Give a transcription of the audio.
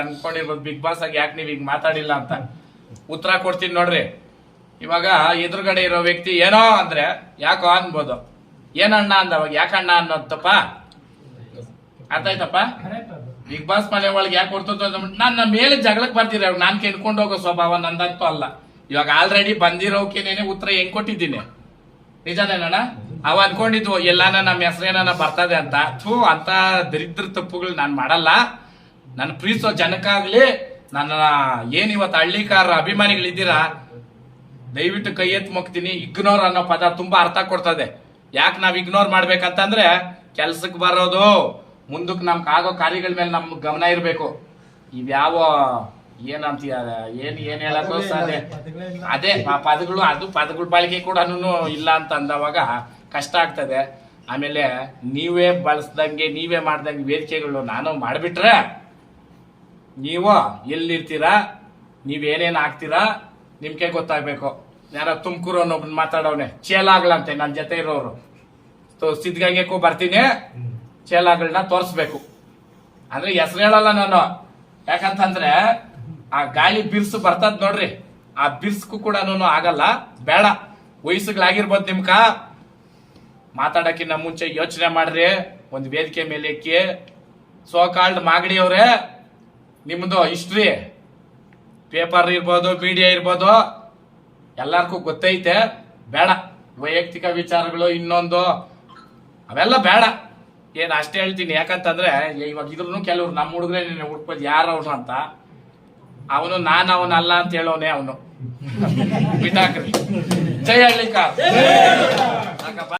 ಅನ್ಕೊಂಡಿರ್ಬೋದು big boss ಆಗಿ ಯಾಕೆ ನೀವ್ ಈಗ ಮಾತಾಡಿಲ್ಲ ಅಂತ. ಉತ್ತರ ಕೊಡ್ತೀನಿ ನೋಡ್ರಿ. ಇವಾಗ ಎದುರುಗಡೆ ಇರೋ ವ್ಯಕ್ತಿ ಏನೋ ಅಂದ್ರೆ ಯಾಕೋ ಅನ್ಬೋದು. ಏನಣ್ಣ ಅಂದವಾಗ ಯಾಕಣ್ಣ ಅನ್ನೋದಪ್ಪ? ಅರ್ಥ ಆಯ್ತಪ್ಪ? ಬಿಗ್ ಬಾಸ್ ಮನೆ ಒಳಗೆ ಯಾಕೆ ಕೊಡ್ತದ ನನ್ನ ಮೇಲೆ ಜಗಳಕ್ಕೆ ಬರ್ತೀರಿ. ನಾನ್ ಕೆಣ್ಕೊಂಡು ಹೋಗೋ ಸ್ವಭಾವ ನಂದಂತೂ ಅಲ್ಲ. ಇವಾಗ ಆಲ್ರೆಡಿ ಬಂದಿರೋಕೆನೇನೆ ಉತ್ತರ ಹೆಂಗ್ ಕೊಟ್ಟಿದ್ದೀನಿ? ನಿಜನೇನಣ್ಣ? ಅವ ಅನ್ಕೊಂಡಿದ್ವು ಎಲ್ಲಾನ ನಮ್ಮ ಹೆಸರೇನ ಬರ್ತದೆ ಅಂತ. ಥೂ ಅಂತ ದರಿದ್ರ ತಪ್ಪುಗಳು ನಾನ್ ಮಾಡಲ್ಲ. ನನ್ನ ಪ್ರೀತಿಸೋ ಜನಕ್ಕಾಗ್ಲಿ ನನ್ನ ಏನು ಇವತ್ತು ಹಳ್ಳಿಕಾರ ಅಭಿಮಾನಿಗಳಿದ್ದೀರಾ? ದಯವಿಟ್ಟು ಕೈ ಎತ್ತಿ ಮುಗ್ತೀನಿ. ಇಗ್ನೋರ್ ಅನ್ನೋ ಪದ ತುಂಬಾ ಅರ್ಥ ಕೊಡ್ತದೆ. ಯಾಕೆ ನಾವ್ ಇಗ್ನೋರ್ ಮಾಡ್ಬೇಕಂತಂದ್ರೆ ಕೆಲ್ಸಕ್ಕೆ ಬರೋದು ಮುಂದಕ್ಕೆ ನಮ್ಗೆ ಆಗೋ ಕಾರ್ಯಗಳ ಮೇಲೆ ನಮ್ಗೆ ಗಮನ ಇರಬೇಕು. ಇವ್ಯಾವ ಏನಂತೀಯ ಏನ್ ಏನ್ ಹೇಳಕ್ಕೋ ಸಾಧ್ಯ ಅದೇ ಆ ಪದಗಳು ಅದು ಪದಗಳ ಬಳಕೆ ಕೂಡ ಇಲ್ಲ ಅಂತ ಅಂದವಾಗ ಕಷ್ಟ ಆಗ್ತದೆ. ಆಮೇಲೆ ನೀವೇ ಬಳಸ್ದಂಗೆ ನೀವೇ ಮಾಡ್ದಂಗೆ ವೇದಿಕೆಗಳು ನಾನು ಮಾಡಿಬಿಟ್ರೆ ನೀವು ಎಲ್ಲಿರ್ತೀರಾ? ನೀವೇನೇನು ಹಾಕ್ತೀರಾ ನಿಮ್ಗೆ ಗೊತ್ತಾಗ್ಬೇಕು. ಯಾರ ತುಮಕೂರು ಅನ್ನೋ ಮಾತಾಡೋನೆ ಚೇಲಾಗ್ಲಂತೆ ನನ್ನ ಜೊತೆ ಇರೋರು. ತೋ ಸಿದ್ಧಗಂಗೆಕ್ಕೂ ಬರ್ತೀನಿ. ಚೇಲಾಗಳನ್ನ ತೋರಿಸ್ಬೇಕು. ಅಂದ್ರೆ ಹೆಸರು ಹೇಳಲ್ಲ ನಾನು. ಯಾಕಂತಂದ್ರೆ ಆ ಗಾಳಿ ಬಿರ್ಸು ಬರ್ತದ್ ನೋಡ್ರಿ. ಆ ಬಿರ್ಸ್ಕು ಕೂಡ ಆಗಲ್ಲ. ಬೇಡ. ವಯಸ್ಸುಗಳಾಗಿರ್ಬೋದು ನಿಮ್ಕ. ಮಾತಾಡೋಕ್ಕಿಂತ ಮುಂಚೆ ಯೋಚನೆ ಮಾಡ್ರಿ. ಒಂದು ವೇದಿಕೆ ಮೇಲೆ ಎಕ್ಕಿ ಸೋ ಕಾಲ್ಡ್ ಮಾಗಡಿ ಅವ್ರೆ. ನಿಮ್ದು ಹಿಸ್ಟ್ರಿ ಪೇಪರ್ ಇರ್ಬೋದು ಮೀಡಿಯಾ ಇರ್ಬೋದು, ಎಲ್ಲರಿಗೂ ಗೊತ್ತೈತೆ. ಬೇಡ. ವೈಯಕ್ತಿಕ ವಿಚಾರಗಳು, ಇನ್ನೊಂದು, ಅವೆಲ್ಲ ಬೇಡ. ಏನು ಅಷ್ಟೇ ಹೇಳ್ತೀನಿ. ಯಾಕಂತಂದ್ರೆ, ಇವಾಗ ಇದ್ರೂ ಕೆಲವ್ರು ನಮ್ಮ ಹುಡುಗರೇ ಹುಡ್ಕೋದು ಯಾರು ಅವನು ಅಂತ. ಅವನು ನಾನು ಅವನಲ್ಲ ಅಂತ ಹೇಳೋನೆ ಅವನು. ಬಿಟ್ಟಾಕ್ರಿ ಜೈ ಹಳ್ಳಿಕ